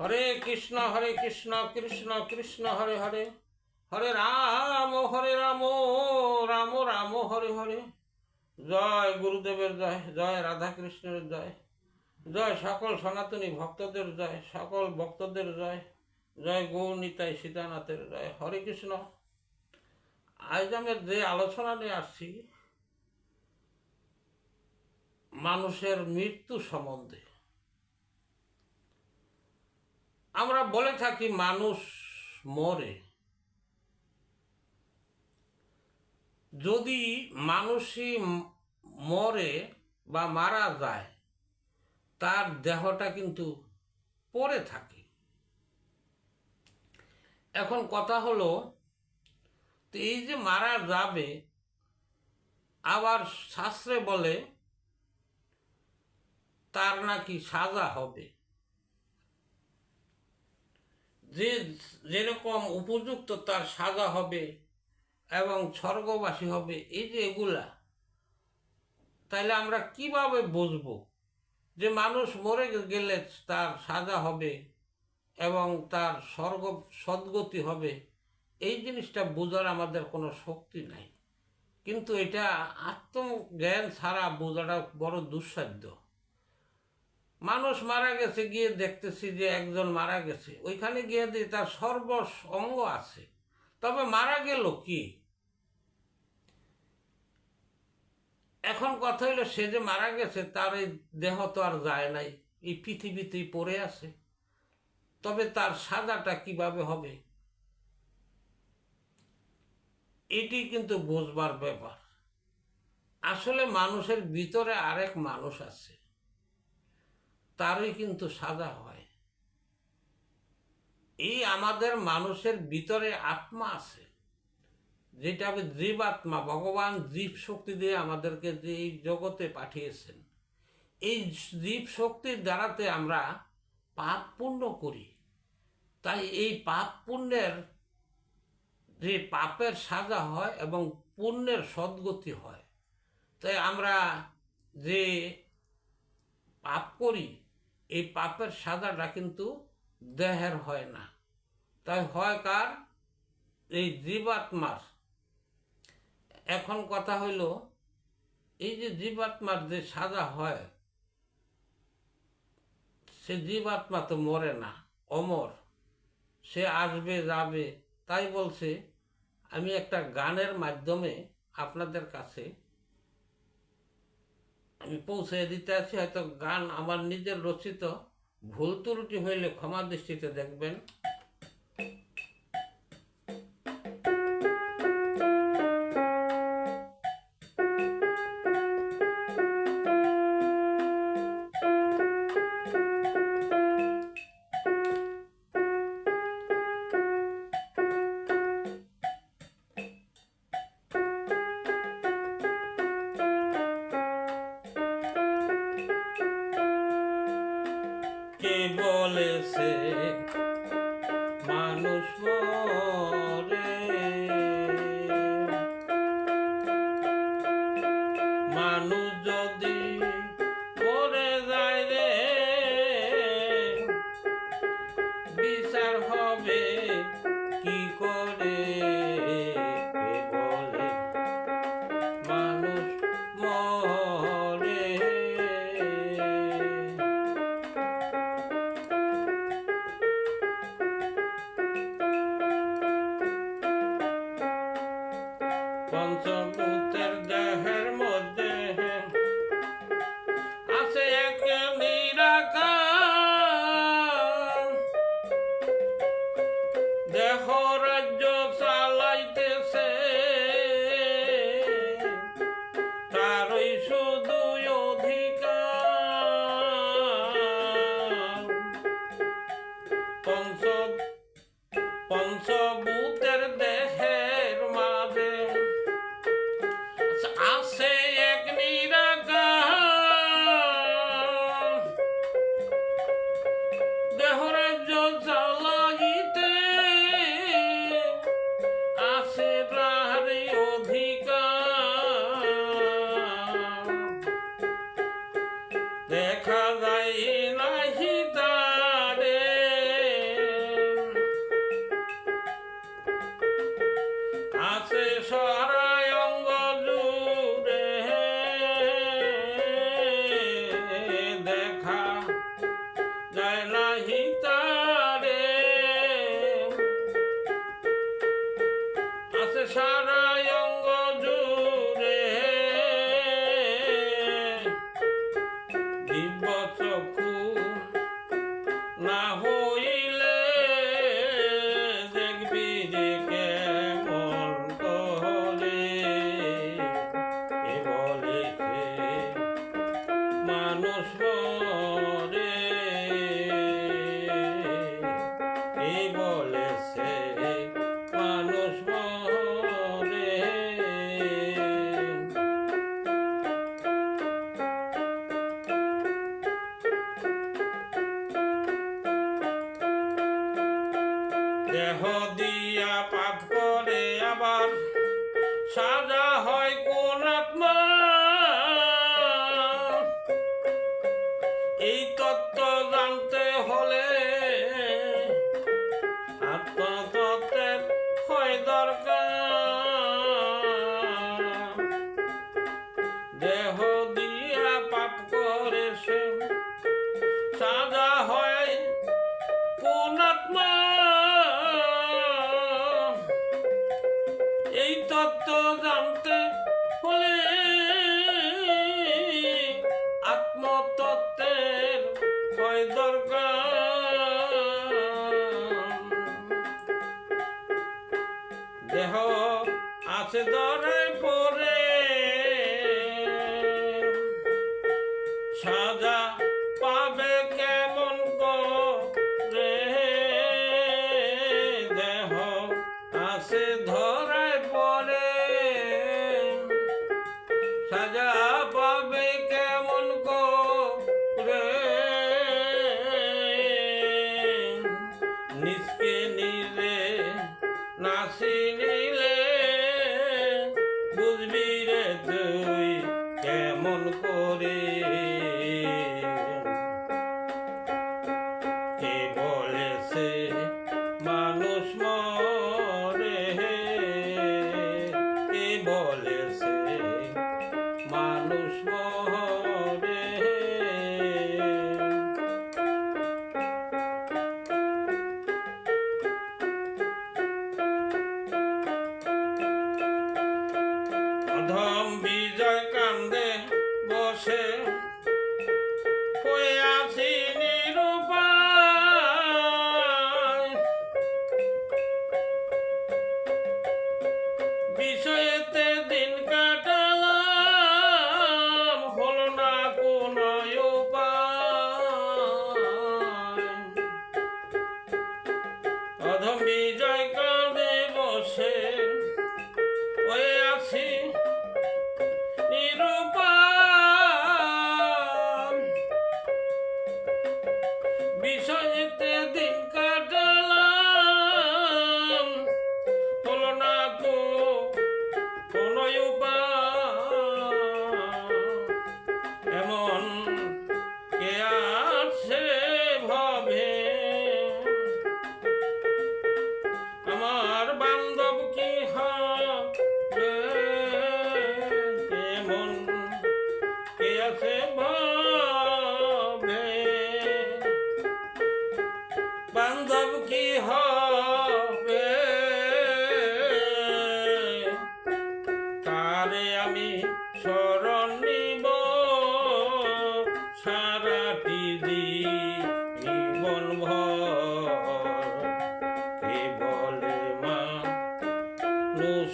হরে কৃষ্ণ হরে কৃষ্ণ কৃষ্ণ কৃষ্ণ, হরে হরে। হরে রাম হরে রাম রাম রাম, হরে হরে। জয় গুরুদেবের জয় জয় রাধা কৃষ্ণের জয়। জয় সকল সনাতনী ভক্তদের জয়, সকল ভক্তদের জয়। জয় গৌনিতাই সীতানাথের জয়। হরে কৃষ্ণ। আজ আমি যে আলোচনা নিয়ে আসছি, মানুষের মৃত্যু সম্বন্ধে। আমরা বলে থাকি মানুষ মরে। যদি মানুষই মরে বা মারা যায়, তার দেহটা কিন্তু পড়ে থাকে। এখন কথা হলো এই যে মারা যাবে, আবার শাস্ত্রে বলে, তার নাকি সাজা হবে। যে, যেরকম উপযুক্ত তার সাজা হবে এবং স্বর্গবাসী হবে, এই যে এগুলা তাহলে আমরা কীভাবে বুঝব যে মানুষ মরে গেলে তার সাজা হবে এবং তার স্বর্গ, সদ্গতি হবে? এই জিনিসটা বোঝার আমাদের কোনো শক্তি নাই। কিন্তু এটা আত্মজ্ঞান ছাড়া বোঝাটা বড় দুঃসাধ্য। মানুষ মারা গেছে, গিয়ে দেখতেছি যে একজন মারা গেছে। ওইখানে গিয়ে দিয়ে তার সর্ব অঙ্গ আছে। তবে মারা গেল কি? এখন কথা হইল, সে যে মারা গেছে, তার এই দেহ তো আর যায় নাই। এই পৃথিবীতেই পড়ে আছে। তবে তার সাজাটা কীভাবে হবে? এটি কিন্তু বোঝবার ব্যাপার। আসলে মানুষের ভিতরে আরেক মানুষ আছে। তারই কিন্তু সাজা হয়। এই আমাদের মানুষের ভিতরে আত্মা আছে, যেটা আমি জীবাত্মা। ভগবান জীব শক্তি দিয়ে আমাদেরকে যে এই জগতে পাঠিয়েছেন, এই জীব শক্তির দ্বারাতে আমরা পাপ পুণ্য করি। তাই এই পাপ পুণ্যের যে পাপের সাজা হয় এবং পুণ্যের সদ্গতি হয়। তাই আমরা যে পাপ করি এই পাপের সাজাটা কিন্তু দেহের হয় না। তাই হয় কার? এই জীবাত্মার। এখন কথা হইল, এই যে জীবাত্মার যে সাজা হয়, সে জীবাত্মা তো মরে না, অমর। সে আসবে, যাবে, তাই বলছে, আমি একটা গানের মাধ্যমে আপনাদের কাছে আমি পৌঁছে দিতে আছি, হয়তো গান আমার নিজের রচিত, ভুল ত্রুটি হইলে ক্ষমা দৃষ্টিতে দেখবেন। বলেছে পঞ্চ পঞ্চভূতের মানুষ রে এই বলেছে মানুষ রে দেহ দিয়া এই তত্ত্ব জানতে হলে আত্মতত্ত্বের হয় দরকার। দেহ আছে দরায় বিজয় কান্দে বসে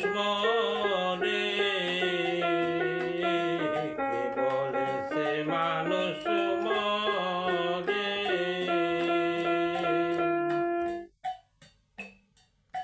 Konuşma